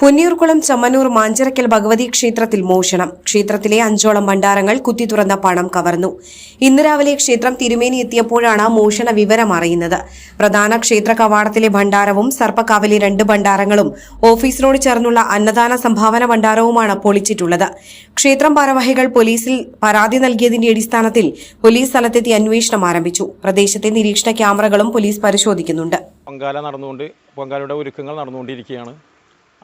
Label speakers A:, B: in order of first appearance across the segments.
A: Ponniyurkulam Chammannur Manchirakkal Bhagavathi ക്ഷേത്രത്തിൽ മോഷണം. ക്ഷേത്രത്തിലെ അഞ്ചോളം ഭണ്ഡാരങ്ങൾ കുത്തി തുറന്ന പണം കവർന്നു. ഇന്ന് രാവിലെ ക്ഷേത്രം തിരുമേനി എത്തിയപ്പോഴാണ് മോഷണ വിവരം അറിയുന്നത്. പ്രധാന ക്ഷേത്ര കവാടത്തിലെ ഭണ്ഡാരവും സർപ്പക്കാവിലെ രണ്ട് ഭണ്ഡാരങ്ങളും ഓഫീസിനോട് ചേർന്നുള്ള അന്നദാന സംഭാവന ഭണ്ഡാരവുമാണ് പൊളിച്ചിട്ടുള്ളത്. ക്ഷേത്രം ഭാരവാഹികൾ പോലീസിൽ പരാതി നൽകിയതിന്റെ അടിസ്ഥാനത്തിൽ പോലീസ് സ്ഥലത്തെത്തി അന്വേഷണം ആരംഭിച്ചു. പ്രദേശത്തെ നിരീക്ഷണ ക്യാമറകളും പോലീസ് പരിശോധിക്കുന്നുണ്ട്.
B: പൊങ്കാല നടന്നുകൊണ്ട് പൊങ്കാലയുടെ ഒരുക്കങ്ങൾ നടന്നുകൊണ്ടിരിക്കുകയാണ്.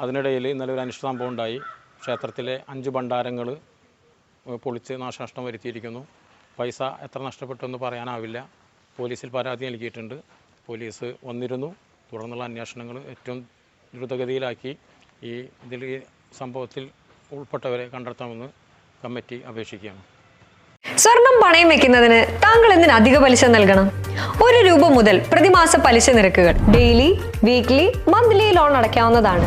B: അതിനിടയിൽ ഇന്നലെ ഒരു അനിഷ്ട സംഭവം ഉണ്ടായി. ക്ഷേത്രത്തിലെ അഞ്ച് ഭണ്ഡാരങ്ങൾ പൊളിച്ച് നാശനഷ്ടം വരുത്തിയിരിക്കുന്നു. പൈസ എത്ര നഷ്ടപ്പെട്ടു എന്ന് പറയാനാവില്ല. പോലീസിൽ പരാതി നൽകിയിട്ടുണ്ട്. പോലീസ് വന്നിരുന്നു. തുടർന്നുള്ള അന്വേഷണങ്ങൾ ഏറ്റവും ദ്രുതഗതിയിലാക്കി ഈ ഇതിൽ ഈ സംഭവത്തിൽ ഉൾപ്പെട്ടവരെ കണ്ടെത്താമെന്ന് കമ്മിറ്റി അപേക്ഷിക്കുകയാണ്.
C: സ്വർണം പണയം വെക്കുന്നതിന് താങ്കൾ എന്തിന് അധിക പലിശ നൽകണം? ഒരു രൂപ മുതൽ പ്രതിമാസ പലിശ നിരക്കുകൾ ഡെയിലി വീക്ക്ലി മന്ത്ലി ലോൺ അടയ്ക്കാവുന്നതാണ്.